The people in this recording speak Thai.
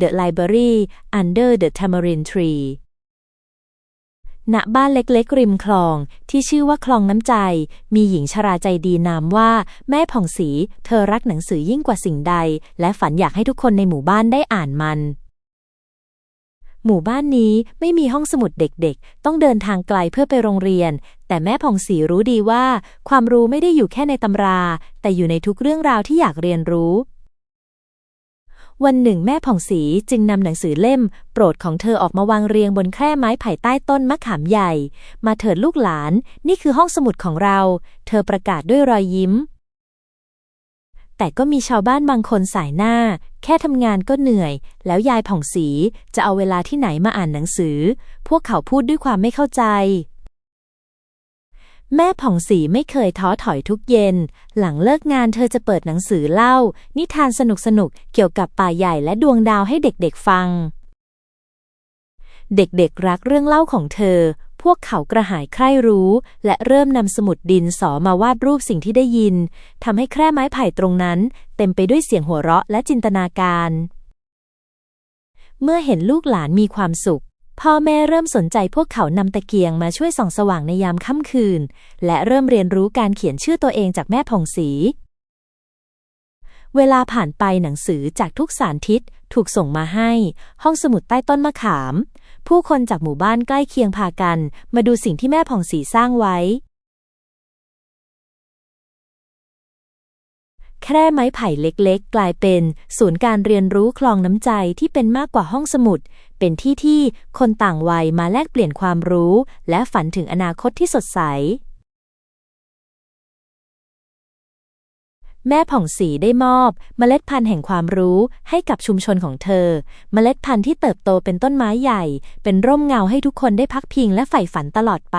The Library Under the Tamarind Tree ณบ้านเล็กๆ ริมคลอง ที่ชื่อว่าคลองน้ำใจ มีหญิงชราใจดีนามว่า แม่ผ่องศรีเธอรักหนังสือยิ่งกว่าสิ่งใด และฝันอยากให้ทุกคนในหมู่บ้านได้อ่านมัน หมู่บ้านนี้ไม่มีห้องสมุดเด็กๆ ต้องเดินทางไกลเพื่อไปโรงเรียน แต่แม่ผ่องศรีรู้ดีว่า ความรู้ไม่ได้อยู่แค่ในตำรา แต่อยู่ในทุกเรื่องราวที่อยากเรียนรู้ วันหนึ่งแม่ผ่องศรีจึงนำหนังสือเล่ม โปรดของเธอออกมาวางเรียงบนแคร่ไม้ไผ่ใต้ต้นมะขามใหญ่ มาเถิดลูกหลาน นี่คือห้องสมุดของเรา เธอประกาศด้วยรอยยิ้ม แต่ก็มีชาวบ้านบางคนสายหน้า แค่ทำงานก็เหนื่อย แล้วยายผ่องศรีจะเอาเวลาที่ไหนมาอ่านหนังสือ พวกเขาพูดด้วยความไม่เข้าใจ แม่ผ่องศรีไม่เคยท้อถอยทุกเย็น หลังเลิกงานเธอจะเปิดหนังสือเล่า นิทานสนุกๆ เกี่ยวกับป่าใหญ่และดวงดาวให้เด็กๆฟัง เด็กๆรักเรื่องเล่าของเธอ พวกเขากระหายใคร่รู้ และเริ่มนำสมุดดินสอมาวาดรูปสิ่งที่ได้ยินทำให้แคร่ไม้ไผ่ตรงนั้น เต็มไปด้วยเสียงหัวเราะและจินตนาการ เมื่อเห็นลูกหลานมีความสุข พ่อแม่เริ่มสนใจพวกเขานำตะเกียงมาช่วยส่องสว่างในยามค่ำคืน และเริ่มเรียนรู้การเขียนชื่อตัวเองจากแม่ผ่องศรีเวลาผ่านไปหนังสือจากทุกสารทิศถูกส่งมาให้ ห้องสมุดใต้ต้นมะขาม ผู้คนจากหมู่บ้านใกล้เคียงพากัน มาดูสิ่งที่แม่ผ่องศรีสร้างไว้ แคร่ไม้ไผ่เล็กๆ กลายเป็นศูนย์การเรียนรู้คลองน้ำใจที่เป็นมากกว่าห้องสมุด เป็นที่ที่คนต่างวัยมาแลกเปลี่ยนความรู้ และฝันถึงอนาคตที่สดใส แม่ผ่องศรีได้มอบ เมล็ดพันธุ์แห่งความรู้ให้กับชุมชนของเธอ เมล็ดพันธุ์ที่เติบโตเป็นต้นไม้ใหญ่ เป็นร่มเงาให้ทุกคนได้พักพิงและใฝ่ฝันตลอดไป